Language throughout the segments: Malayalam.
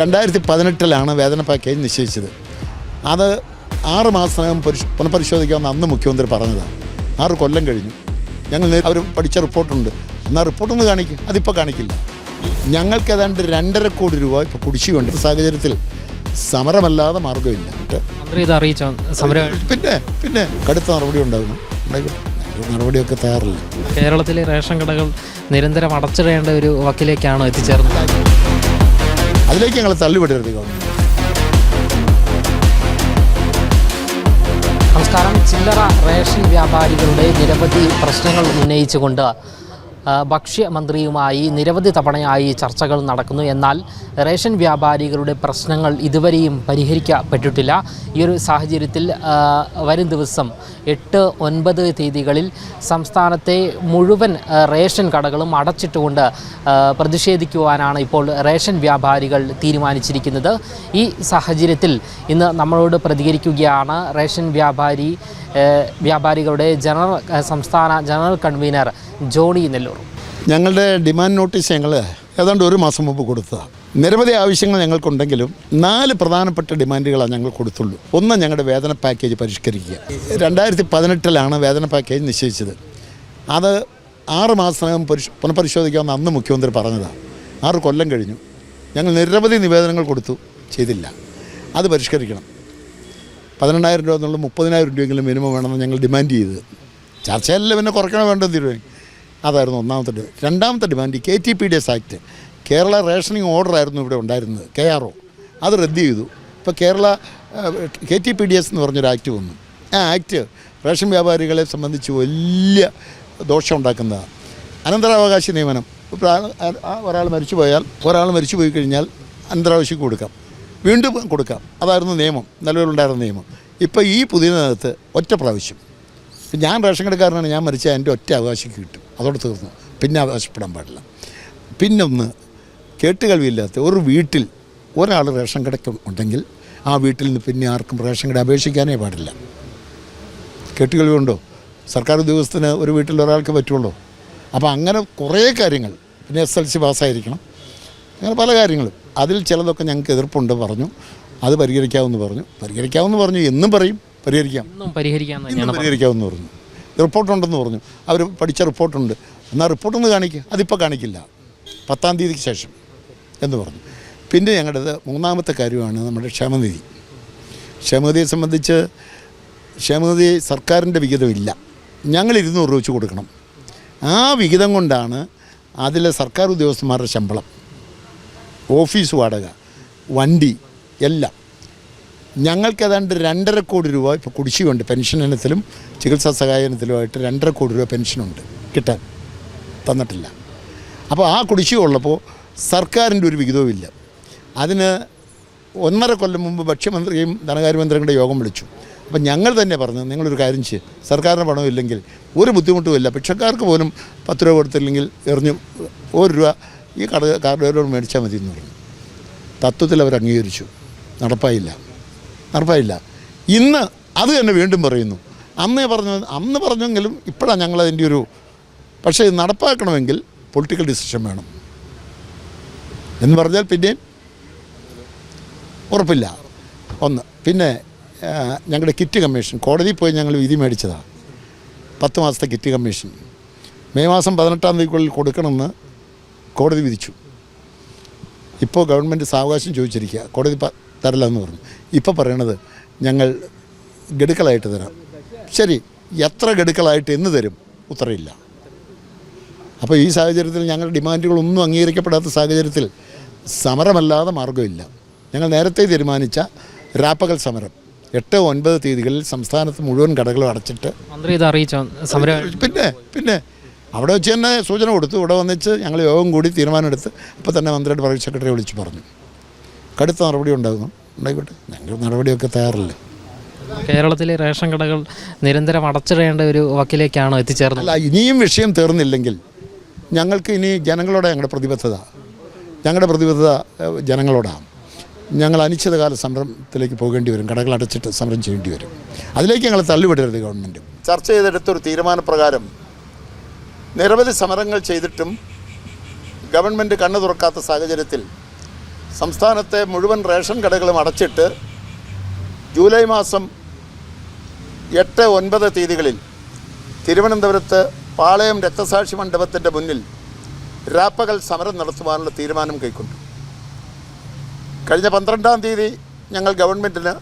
രണ്ടായിരത്തി പതിനെട്ടിലാണ് വേതന പാക്കേജ് നിശ്ചയിച്ചത്. അത് ആറ് മാസത്തിനകം പരിശ് പുനഃപരിശോധിക്കാമെന്ന് അന്ന് മുഖ്യമന്ത്രി പറഞ്ഞതാണ്. ആറ് കൊല്ലം കഴിഞ്ഞു. ഞങ്ങൾ അവർ പഠിച്ച റിപ്പോർട്ടുണ്ട്. എന്നാൽ റിപ്പോർട്ടൊന്ന് കാണിക്കും. അതിപ്പോൾ കാണിക്കില്ല. ഞങ്ങൾക്ക് ഏതാണ്ട് രണ്ടര കോടി രൂപ ഇപ്പോൾ കുടിശ്ശിയുണ്ട് സാഹചര്യത്തിൽ സമരമല്ലാതെ മാർഗമില്ല പിന്നെ പിന്നെ കടുത്ത നടപടി ഉണ്ടാകും നടപടിയൊക്കെ തയ്യാറില്ല. കേരളത്തിലെ റേഷൻ കടകൾ നിരന്തരം അടച്ചിടേണ്ട ഒരു വക്കിലേക്കാണോ എത്തിച്ചേർന്നത്? അതിലേക്ക് ഞങ്ങൾ തള്ളിവിടരുത് സംസ്കാരം നമസ്കാരം. ചില്ലറ റേഷൻ വ്യാപാരികളുടെ നിരവധി പ്രശ്നങ്ങൾ ഉന്നയിച്ചുകൊണ്ട് ഭക്ഷ്യമന്ത്രിയുമായി നിരവധി തവണയായി ചർച്ചകൾ നടക്കുന്നു. എന്നാൽ റേഷൻ വ്യാപാരികളുടെ പ്രശ്നങ്ങൾ ഇതുവരെയും പരിഹരിക്കപ്പെട്ടിട്ടില്ല. ഈ ഒരു സാഹചര്യത്തിൽ വരും ദിവസം എട്ട് ഒൻപത് തീയതികളിൽ സംസ്ഥാനത്തെ മുഴുവൻ റേഷൻ കടകളും അടച്ചിട്ടുകൊണ്ട് പ്രതിഷേധിക്കുവാനാണ് ഇപ്പോൾ റേഷൻ വ്യാപാരികൾ തീരുമാനിച്ചിരിക്കുന്നത്. ഈ സാഹചര്യത്തിൽ ഇന്ന് നമ്മളോട് പ്രതികരിക്കുകയാണ് റേഷൻ വ്യാപാരി വ്യാപാരികളുടെ ജനറൽ സംസ്ഥാന ജനറൽ കൺവീനർ ജോണി നെല്ലൂർ. ഞങ്ങളുടെ ഡിമാൻഡ് നോട്ടീസ് ഞങ്ങൾ ഏതാണ്ട് ഒരു മാസം മുമ്പ് കൊടുത്തതാണ് നിരവധി ആവശ്യങ്ങൾ ഞങ്ങൾക്കുണ്ടെങ്കിലും നാല് പ്രധാനപ്പെട്ട ഡിമാൻഡുകളാണ് ഞങ്ങൾ കൊടുത്തുള്ളൂ. ഒന്ന് ഞങ്ങളുടെ വേതന പാക്കേജ് പരിഷ്കരിക്കുക. രണ്ടായിരത്തി പതിനെട്ടിലാണ് വേതന പാക്കേജ് നിശ്ചയിച്ചത്. അത് ആറ് മാസത്തിനകം പരിശ് പുനഃപരിശോധിക്കാമെന്ന് അന്ന് മുഖ്യമന്ത്രി പറഞ്ഞതാണ് ആറ് കൊല്ലം കഴിഞ്ഞു. ഞങ്ങൾ നിരവധി നിവേദനങ്ങൾ കൊടുത്തു. ചെയ്തില്ല. അത് പരിഷ്കരിക്കണം. പതിനെണ്ണായിരം രൂപ എന്നുള്ള മുപ്പതിനായിരം രൂപയെങ്കിലും മിനിമം വേണമെന്ന് ഞങ്ങൾ ഡിമാൻഡ് ചെയ്തത്. ചർച്ചയല്ല പിന്നെ കുറയ്ക്കണോ വേണ്ടോ തീരുമാനം അതായിരുന്നു ഒന്നാമത്തെ ഡിമാൻഡ് രണ്ടാമത്തെ demand K T P D S act. Kerala rationing order ആയിരുന്നു ഇവിടെ ഉണ്ടായിരുന്നത് കെ ആർ ഒ. അത് റദ്ദ് ചെയ്തു. ഇപ്പോൾ Kerala K T P D S എന്ന് പറഞ്ഞൊരു ആക്ട് വന്നു. ആ ആക്ട് റേഷൻ വ്യാപാരികളെ സംബന്ധിച്ച് വലിയ ദോഷം ഉണ്ടാക്കുന്നതാണ്. അനന്തരാവകാശ നിയമനം. ഒരാൾ മരിച്ചു പോയാൽ ഒരാൾ മരിച്ചു പോയി കഴിഞ്ഞാൽ അനന്തരാവശ്യം കൊടുക്കാം. വീണ്ടും കൊടുക്കാം. അതായിരുന്നു നിയമം. നിലവിലുണ്ടായിരുന്ന നിയമം. ഇപ്പോൾ ഈ പുതിയ പുതിയതിനകത്ത് ഒറ്റ പ്രാവശ്യം. ഞാൻ റേഷൻ കടക്കാരനാണ്. ഞാൻ മരിച്ചാൽ എന്റെ ഒറ്റ അവകാശം കിട്ടും. അതോടെ തീർന്നു. പിന്നെ അവകാശപ്പെടാൻ പാടില്ല. പിന്നൊന്ന് കേട്ടുകേൾവിയില്ലാത്ത ഒരു വീട്ടിൽ ഒരാൾ റേഷൻ കടയ്ക്ക് ഉണ്ടെങ്കിൽ ആ വീട്ടിൽ നിന്ന് പിന്നെ ആർക്കും റേഷൻ കട അപേക്ഷിക്കാനേ പാടില്ല. കേട്ടുകേൾവി ഉണ്ടോ? സർക്കാർ ഉദ്യോഗസ്ഥന് ഒരു വീട്ടിൽ ഒരാൾക്ക് പറ്റുള്ളൂ. അപ്പോൾ അങ്ങനെ കുറേ കാര്യങ്ങൾ. പിന്നെ എസ് എൽ സി പാസ്സായിരിക്കണം. അങ്ങനെ പല കാര്യങ്ങളും. അതിൽ ചിലതൊക്കെ ഞങ്ങൾക്ക് എതിർപ്പുണ്ട് പറഞ്ഞു. അത് പരിഹരിക്കാമെന്ന് പറഞ്ഞു. പരിഹരിക്കാമെന്ന് പറഞ്ഞു. എന്നും പറയും. പരിഹരിക്കാം. പരിഹരിക്കാമെന്ന് പറഞ്ഞു. റിപ്പോർട്ടുണ്ടെന്ന് പറഞ്ഞു. അവർ പഠിച്ച റിപ്പോർട്ടുണ്ട്. എന്നാൽ റിപ്പോർട്ടൊന്ന് കാണിക്കുക അതിപ്പോൾ കാണിക്കില്ല. പത്താം തീയതിക്ക് ശേഷം എന്ന് പറഞ്ഞു. പിന്നെ ഞങ്ങളുടേത് മൂന്നാമത്തെ കാര്യമാണ് നമ്മുടെ ക്ഷേമനിധി. ക്ഷേമനിധിയെ സംബന്ധിച്ച് ക്ഷേമനിധി സർക്കാരിന്റെ വിഹിതമില്ല. ഞങ്ങൾ ഇരുന്നൂറ് രൂപ വെച്ച് കൊടുക്കണം. ആ വിഹിതം കൊണ്ടാണ് അതിലെ സർക്കാർ ഉദ്യോഗസ്ഥന്മാരുടെ ശമ്പളം ഓഫീസ് വാടക വണ്ടി എല്ലാം ഞങ്ങൾക്ക് ഏതാണ്ട് രണ്ടര കോടി രൂപ ഇപ്പോൾ കുടിശ്ശിയുണ്ട് പെൻഷൻ ഇനത്തിലും ചികിത്സാ സഹായത്തിലുമായിട്ട് രണ്ടര കോടി രൂപ പെൻഷനുണ്ട് കിട്ടാൻ. തന്നിട്ടില്ല. അപ്പോൾ ആ കുടിശ്ശിക ഉള്ളപ്പോൾ സർക്കാരിന്റെ ഒരു വിഹിതവും ഇല്ല. അതിന് ഒന്നര കൊല്ലം മുമ്പ് ഭക്ഷ്യമന്ത്രിയും ധനകാര്യമന്ത്രിയുടെ യോഗം വിളിച്ചു. അപ്പം ഞങ്ങൾ തന്നെ പറഞ്ഞു നിങ്ങളൊരു കാര്യം ചെയ്യും. സർക്കാരിന് പണമില്ലെങ്കിൽ ഒരു ബുദ്ധിമുട്ടുമില്ല ഭിക്ഷക്കാർക്ക് പോലും പത്ത് രൂപ കൊടുത്തില്ലെങ്കിൽ എറിഞ്ഞ് ഒരു രൂപ ഈ കട കാർഡുകാരോട് മേടിച്ചാൽ മതി എന്ന് പറഞ്ഞു. തത്വത്തിൽ അവർ അംഗീകരിച്ചു. നടപ്പായില്ല. നടപ്പായില്ല ഇന്ന് അത് തന്നെ വീണ്ടും പറയുന്നു. അന്നേ പറഞ്ഞു അന്ന് പറഞ്ഞെങ്കിലും ഇപ്പോഴാണ് ഞങ്ങളതിന്റെ ഒരു പക്ഷേ ഇത് നടപ്പാക്കണമെങ്കിൽ പൊളിറ്റിക്കൽ ഡിസിഷൻ വേണം. എന്ന് പറഞ്ഞാൽ പിന്നെയും ഉറപ്പില്ല. ഒന്ന് പിന്നെ ഞങ്ങളുടെ കിറ്റ് കമ്മീഷൻ കോടതിയിൽ പോയി ഞങ്ങൾ വിധി മേടിച്ചതാണ് പത്ത് മാസത്തെ കിറ്റ് കമ്മീഷൻ. മെയ് മാസം പതിനെട്ടാം തീയതിക്കുള്ളിൽ കൊടുക്കണമെന്ന് കോടതി വിധിച്ചു. ഇപ്പോൾ ഗവൺമെന്റ് സാവകാശം ചോദിച്ചിരിക്കുക. കോടതി തരില്ല എന്ന് പറഞ്ഞു. ഇപ്പോൾ പറയണത് ഞങ്ങൾ ഗഡുക്കളായിട്ട് തരാം. ശരി എത്ര ഗഡുക്കളായിട്ട് എന്ന് തരും? ഉത്തരയില്ല അപ്പോൾ ഈ സാഹചര്യത്തിൽ ഞങ്ങളുടെ ഡിമാൻഡുകളൊന്നും അംഗീകരിക്കപ്പെടാത്ത സാഹചര്യത്തിൽ സമരമല്ലാതെ മാർഗമില്ല ഞങ്ങൾ നേരത്തെ തീരുമാനിച്ച രാപ്പകൽ സമരം. എട്ട് ഒൻപത് തീയതികളിൽ സംസ്ഥാനത്ത് മുഴുവൻ കടകളും അടച്ചിട്ട് മന്ത്രി ഇത് അറിയിച്ചോ? സമരം പിന്നെ പിന്നെ അവിടെ വെച്ച് തന്നെ സൂചന കൊടുത്തു. ഇവിടെ വന്നിച്ച് ഞങ്ങൾ യോഗം കൂടി തീരുമാനമെടുത്ത് അപ്പോൾ തന്നെ മന്ത്രിയുടെ പ്രൈവറ്റ് സെക്രട്ടറി വിളിച്ച് പറഞ്ഞു. കടുത്ത നടപടി ഉണ്ടാകുന്നു. ഉണ്ടായിക്കോട്ടെ. ഞങ്ങൾ നടപടിയൊക്കെ തയ്യാറല്ലേ? കേരളത്തിലെ റേഷൻ കടകൾ നിരന്തരം അടച്ചിടേണ്ട ഒരു വക്കിലേക്കാണോ എത്തിച്ചേർന്നത്? അല്ല ഇനിയും വിഷയം തീർന്നില്ലെങ്കിൽ ഞങ്ങൾക്ക് ഇനി ജനങ്ങളോടെ ഞങ്ങളുടെ പ്രതിബദ്ധത. ഞങ്ങളുടെ പ്രതിബദ്ധത ജനങ്ങളോടാണ് ഞങ്ങൾ അനിശ്ചിതകാല സമരത്തിലേക്ക് പോകേണ്ടി വരും കടകൾ അടച്ചിട്ട് സമരം ചെയ്യേണ്ടി വരും. അതിലേക്ക് ഞങ്ങൾ തള്ളിവിടരുത് ഗവൺമെന്റ് ചർച്ച ചെയ്തെടുത്തൊരു തീരുമാനപ്രകാരം നിരവധി സമരങ്ങൾ ചെയ്തിട്ടും ഗവൺമെന്റ് കണ്ണു തുറക്കാത്ത സാഹചര്യത്തിൽ സംസ്ഥാനത്തെ മുഴുവൻ റേഷൻ കടകളും അടച്ചിട്ട് ജൂലൈ മാസം എട്ട് ഒൻപത് തീയതികളിൽ തിരുവനന്തപുരത്ത് പാളയം രക്തസാക്ഷി മണ്ഡപത്തിന്റെ മുന്നിൽ രാപ്പകൽ സമരം നടത്തുവാനുള്ള തീരുമാനം കൈക്കൊണ്ടു. കഴിഞ്ഞ പന്ത്രണ്ടാം തീയതി ഞങ്ങൾ ഗവൺമെന്റിന്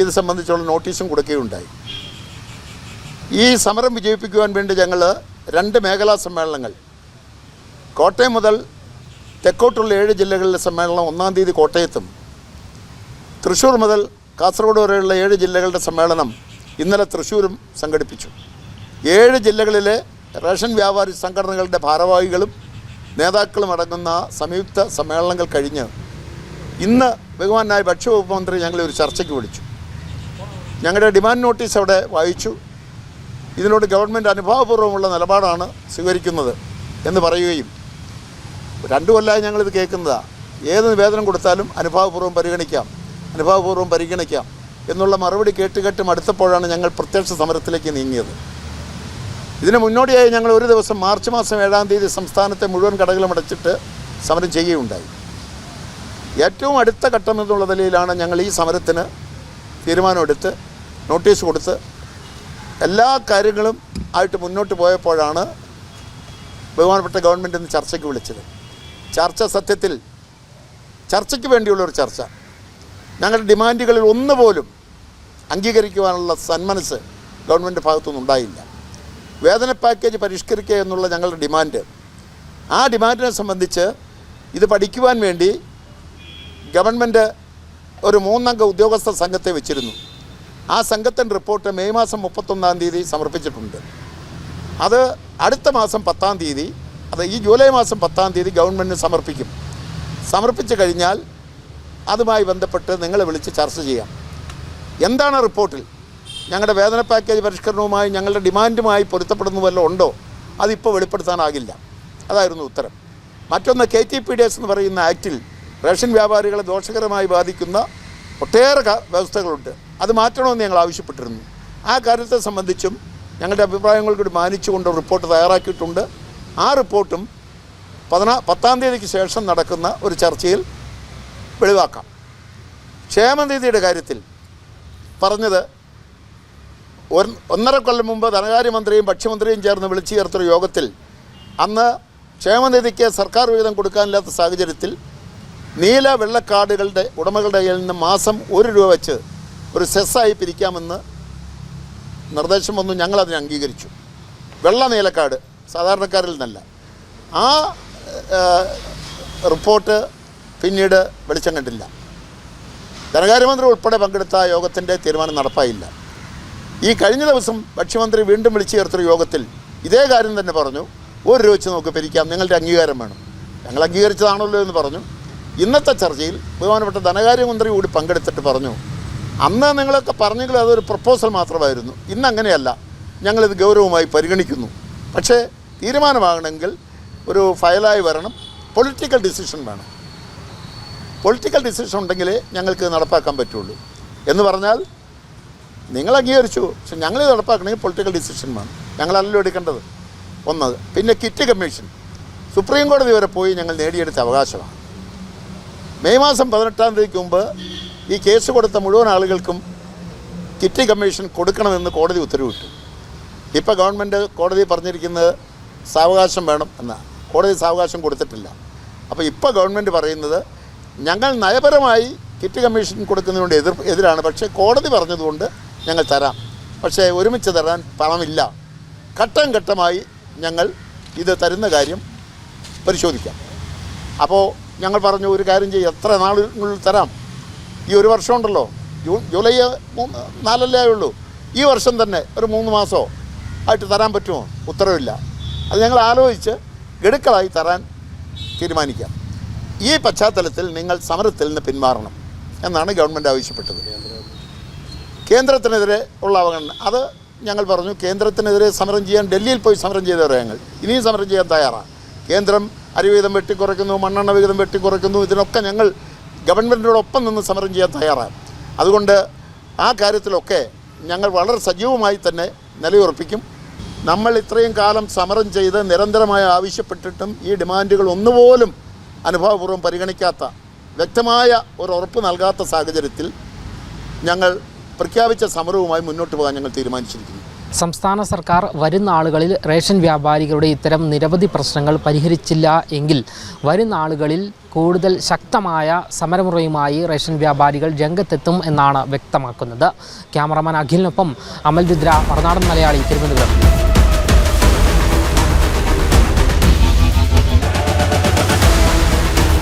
ഇത് സംബന്ധിച്ചുള്ള നോട്ടീസും കൊടുക്കുകയുണ്ടായി. ഈ സമരം വിജയിപ്പിക്കുവാൻ വേണ്ടി ഞങ്ങൾ രണ്ട് മേഖലാ സമ്മേളനങ്ങൾ കോട്ടയം മുതൽ തെക്കോട്ടുള്ള ഏഴ് ജില്ലകളിലെ സമ്മേളനം ഒന്നാം തീയതി കോട്ടയത്തും. തൃശ്ശൂർ മുതൽ കാസർഗോഡ് വരെയുള്ള ഏഴ് ജില്ലകളുടെ സമ്മേളനം ഇന്നലെ തൃശ്ശൂരും സംഘടിപ്പിച്ചു. ഏഴ് ജില്ലകളിലെ റേഷൻ വ്യാപാരി സംഘടനകളുടെ ഭാരവാഹികളും നേതാക്കളും അടങ്ങുന്ന സംയുക്ത സമ്മേളനങ്ങൾ കഴിഞ്ഞ് ഇന്ന് ബഹുമാനായ ഭക്ഷ്യവകുപ്പ് മന്ത്രി ഞങ്ങളെ ഒരു ചർച്ചയ്ക്ക് വിളിച്ചു. ഞങ്ങളുടെ ഡിമാൻഡ് നോട്ടീസ് അവിടെ വായിച്ചു. ഇതിനോട് ഗവൺമെന്റ് അനുഭാവപൂർവമുള്ള നിലപാടാണ് സ്വീകരിക്കുന്നത് എന്ന് പറയുകയും രണ്ടു കൊല്ലമായി ഞങ്ങളിത് കേൾക്കുന്നതാണ് ഏത് നിവേദനം കൊടുത്താലും അനുഭാവപൂർവം പരിഗണിക്കാം. അനുഭാവപൂർവം പരിഗണിക്കാം എന്നുള്ള മറുപടി കേട്ട് കേട്ട് മടുത്തപ്പോഴാണ് ഞങ്ങൾ പ്രത്യക്ഷ സമരത്തിലേക്ക് നീങ്ങിയത്. ഇതിന് മുന്നോടിയായി ഞങ്ങൾ ഒരു ദിവസം മാർച്ച് മാസം ഏഴാം തീയതി സംസ്ഥാനത്തെ മുഴുവൻ കടകളും അടച്ചിട്ട് സമരം ചെയ്യുകയുണ്ടായി. ഏറ്റവും അടുത്ത ഘട്ടം എന്നുള്ള നിലയിലാണ് ഞങ്ങൾ ഈ സമരത്തിന് തീരുമാനമെടുത്ത് നോട്ടീസ് കൊടുത്ത് എല്ലാ കാര്യങ്ങളും ആയിട്ട് മുന്നോട്ട് പോയപ്പോഴാണ് ബഹുമാനപ്പെട്ട ഗവൺമെന്റ് ഇന്ന് ചർച്ചയ്ക്ക് വിളിച്ചത്. ചർച്ച സത്യത്തിൽ ചർച്ചയ്ക്ക് വേണ്ടിയുള്ളൊരു ചർച്ച. ഞങ്ങളുടെ ഡിമാൻഡുകളിൽ ഒന്ന് പോലും അംഗീകരിക്കുവാനുള്ള സന്മനസ് ഗവൺമെന്റ് ഭാഗത്തുനിന്ന് ഉണ്ടായില്ല. വേതന പാക്കേജ് പരിഷ്കരിക്കുക എന്നുള്ള ഞങ്ങളുടെ ഡിമാൻഡ്. ആ ഡിമാൻഡിനെ സംബന്ധിച്ച് ഇത് പഠിക്കുവാൻ വേണ്ടി ഗവൺമെന്റ് ഒരു മൂന്നംഗ ഉദ്യോഗസ്ഥ സംഘത്തെ വെച്ചിരുന്നു. ആ സംഘത്തിന്റെ റിപ്പോർട്ട് മെയ് മാസം മുപ്പത്തൊന്നാം തീയതി സമർപ്പിച്ചിട്ടുണ്ട്. അത് അടുത്ത മാസം പത്താം തീയതി അത് ഈ ജൂലൈ മാസം പത്താം തീയതി ഗവൺമെന്റിന് സമർപ്പിക്കും. സമർപ്പിച്ചു കഴിഞ്ഞാൽ അതുമായി ബന്ധപ്പെട്ട് നിങ്ങളെ വിളിച്ച് ചർച്ച ചെയ്യാം. എന്താണ് റിപ്പോർട്ടിൽ? ഞങ്ങളുടെ വേതന പാക്കേജ് പരിഷ്കരണവുമായി ഞങ്ങളുടെ ഡിമാൻഡുമായി പൊരുത്തപ്പെടുന്ന വല്ലതും ഉണ്ടോ? അതിപ്പോൾ വെളിപ്പെടുത്താനാകില്ല. അതായിരുന്നു ഉത്തരം. മറ്റൊന്ന് K T P D S എന്ന് പറയുന്ന ആക്റ്റിൽ റേഷൻ വ്യാപാരികളെ ദോഷകരമായി ബാധിക്കുന്ന ഒട്ടേറെ വ്യവസ്ഥകളുണ്ട്. അത് മാറ്റണമെന്ന് ഞങ്ങൾ ആവശ്യപ്പെട്ടിരുന്നു. ആ കാര്യത്തെ സംബന്ധിച്ചും ഞങ്ങളുടെ അഭിപ്രായങ്ങൾ കൂടി മാനിച്ചുകൊണ്ട് റിപ്പോർട്ട് തയ്യാറാക്കിയിട്ടുണ്ട്. ആ റിപ്പോർട്ടും പതിനാ പത്താം തീയതിക്ക് ശേഷം നടക്കുന്ന ഒരു ചർച്ചയിൽ വെളിവാക്കാം. ക്ഷേമനിധിയുടെ കാര്യത്തിൽ പറഞ്ഞത് ഒന്നര കൊല്ലം മുമ്പ് ധനകാര്യമന്ത്രിയും ഭക്ഷ്യമന്ത്രിയും ചേർന്ന് വിളിച്ചു ചേർത്തൊരു യോഗത്തിൽ അന്ന് ക്ഷേമനിധിക്ക് സർക്കാർ വിഹിതം കൊടുക്കാനില്ലാത്ത സാഹചര്യത്തിൽ നീല വെള്ളക്കാർഡുകളുടെ ഉടമകളുടെ കയ്യിൽ നിന്ന് മാസം ഒരു രൂപ വെച്ച് ഒരു സെസ്സായി പിരിക്കാമെന്ന് നിർദ്ദേശം വന്നു. ഞങ്ങളതിനെ അംഗീകരിച്ചു. വെള്ള നീലക്കാർഡ് സാധാരണക്കാരിൽ നിന്നല്ല. ആ റിപ്പോർട്ട് പിന്നീട് വെളിച്ചം കണ്ടില്ല. ധനകാര്യമന്ത്രി ഉൾപ്പെടെ പങ്കെടുത്ത യോഗത്തിന്റെ തീരുമാനം നടപ്പായില്ല. ഈ കഴിഞ്ഞ ദിവസം ഭക്ഷ്യമന്ത്രി വീണ്ടും വിളിച്ചു ചേർത്തൊരു യോഗത്തിൽ ഇതേ കാര്യം തന്നെ പറഞ്ഞു. ഒരു രൂപ വെച്ച് നമുക്ക് പിരിക്കാം. നിങ്ങളുടെ അംഗീകാരം വേണം. ഞങ്ങൾ അംഗീകരിച്ചതാണല്ലോ എന്ന് പറഞ്ഞു. ഇന്നത്തെ ചർച്ചയിൽ ബഹുമാനപ്പെട്ട ധനകാര്യമന്ത്രി കൂടി പങ്കെടുത്തിട്ട് പറഞ്ഞു അന്ന് നിങ്ങളൊക്കെ പറഞ്ഞെങ്കിൽ അതൊരു പ്രപ്പോസൽ മാത്രമായിരുന്നു. ഇന്ന് അങ്ങനെയല്ല. ഞങ്ങളിത് ഗൗരവമായി പരിഗണിക്കുന്നു. പക്ഷേ തീരുമാനമാകണമെങ്കിൽ ഒരു ഫയലായി വരണം പൊളിറ്റിക്കൽ ഡിസിഷൻ വേണം. പൊളിറ്റിക്കൽ ഡിസിഷൻ ഉണ്ടെങ്കിലേ ഞങ്ങൾക്ക് നടപ്പാക്കാൻ പറ്റുള്ളൂ. എന്ന് പറഞ്ഞാൽ നിങ്ങൾ അംഗീകരിച്ചു പക്ഷെ ഞങ്ങൾ നടപ്പാക്കണമെങ്കിൽ പൊളിറ്റിക്കൽ ഡിസിഷൻ വേണം. ഞങ്ങളല്ലല്ലോ എടുക്കേണ്ടത്. ഒന്നത് പിന്നെ കിറ്റ് കമ്മീഷൻ സുപ്രീം കോടതി വരെ പോയി ഞങ്ങൾ നേടിയെടുത്ത അവകാശമാണ്. മെയ് മാസം പതിനെട്ടാം തീയതിക്ക് മുമ്പ് ഈ കേസ് കൊടുത്ത മുഴുവൻ ആളുകൾക്കും കിറ്റ് കമ്മീഷൻ കൊടുക്കണമെന്ന് കോടതി ഉത്തരവിട്ടു. ഇപ്പോൾ ഗവൺമെന്റ് കോടതി പറഞ്ഞിരിക്കുന്നത് സാവകാശം വേണം എന്നാണ് കോടതി സാവകാശം കൊടുത്തിട്ടില്ല. അപ്പോൾ ഇപ്പോൾ ഗവൺമെന്റ് പറയുന്നത് ഞങ്ങൾ നയപരമായി കിറ്റ് കമ്മീഷൻ കൊടുക്കുന്നതിനോട് എതിർ എതിരാണ്. പക്ഷേ കോടതി പറഞ്ഞതുകൊണ്ട് ഞങ്ങൾ തരാം. പക്ഷേ ഒരുമിച്ച് തരാൻ പണമില്ല. ഘട്ടം ഘട്ടമായി ഞങ്ങൾ ഇത് തരുന്ന കാര്യം പരിശോധിക്കാം. അപ്പോൾ ഞങ്ങൾ പറഞ്ഞു ഒരു കാര്യം ചെയ്യും എത്ര നാളുകളിൽ തരാം? ഈ ഒരു വർഷം ഉണ്ടല്ലോ. ജൂൺ ജൂലൈ നാലല്ലേ ഉള്ളൂ ഈ വർഷം തന്നെ ഒരു മൂന്ന് മാസമോ ആയിട്ട് തരാൻ പറ്റുമോ? ഉത്തരവില്ല. അത് ഞങ്ങൾ ആലോചിച്ച് ഗഡുക്കളായി തരാൻ തീരുമാനിക്കാം. ഈ പശ്ചാത്തലത്തിൽ നിങ്ങൾ സമരത്തിൽ നിന്ന് പിന്മാറണം എന്നാണ് ഗവൺമെന്റ് ആവശ്യപ്പെട്ടത്. കേന്ദ്രത്തിനെതിരെ ഉള്ള അവഗണന. അത് ഞങ്ങൾ പറഞ്ഞു കേന്ദ്രത്തിനെതിരെ സമരം ചെയ്യാൻ ഡൽഹിയിൽ പോയി സമരം ചെയ്തവരാണ് ഞങ്ങൾ. ഇനിയും സമരം ചെയ്യാൻ തയ്യാറാണ്. കേന്ദ്രം അരിവിഹിതം വെട്ടിക്കുറയ്ക്കുന്നു മണ്ണെണ്ണ വിഹിതം വെട്ടിക്കുറയ്ക്കുന്നു ഇതിനൊക്കെ ഞങ്ങൾ ഗവൺമെന്റിനോടൊപ്പം നിന്ന് സമരം ചെയ്യാൻ തയ്യാറാണ്. അതുകൊണ്ട് ആ കാര്യത്തിലൊക്കെ ഞങ്ങൾ വളരെ സജീവമായി തന്നെ നിലയുറപ്പിക്കും. നമ്മൾ ഇത്രയും കാലം സമരം ചെയ്ത് നിരന്തരമായി ആവശ്യപ്പെട്ടിട്ടും ഈ ഡിമാൻഡുകൾ ഒന്നുപോലും അനുഭവപൂർവം പരിഗണിക്കാത്ത വ്യക്തമായ ഒരു ഉറപ്പ് നൽകാത്ത സാഹചര്യത്തിൽ ഞങ്ങൾ പ്രഖ്യാപിച്ച സമരവുമായി മുന്നോട്ട് പോകാൻ ഞങ്ങൾ തീരുമാനിച്ചിരിക്കുന്നു. സംസ്ഥാന സർക്കാർ വരുന്ന ആളുകളിൽ റേഷൻ വ്യാപാരികളുടെ ഇത്തരം നിരവധി പ്രശ്നങ്ങൾ പരിഹരിച്ചില്ല എങ്കിൽ വരുന്ന ആളുകളിൽ കൂടുതൽ ശക്തമായ സമരമുറയുമായി റേഷൻ വ്യാപാരികൾ രംഗത്തെത്തും എന്നാണ് വ്യക്തമാക്കുന്നത്. ക്യാമറമാൻ അഖിലിനൊപ്പം അമൽ രുദ്ര മറുനാടൻ മലയാളി തിരുവനന്തപുരം.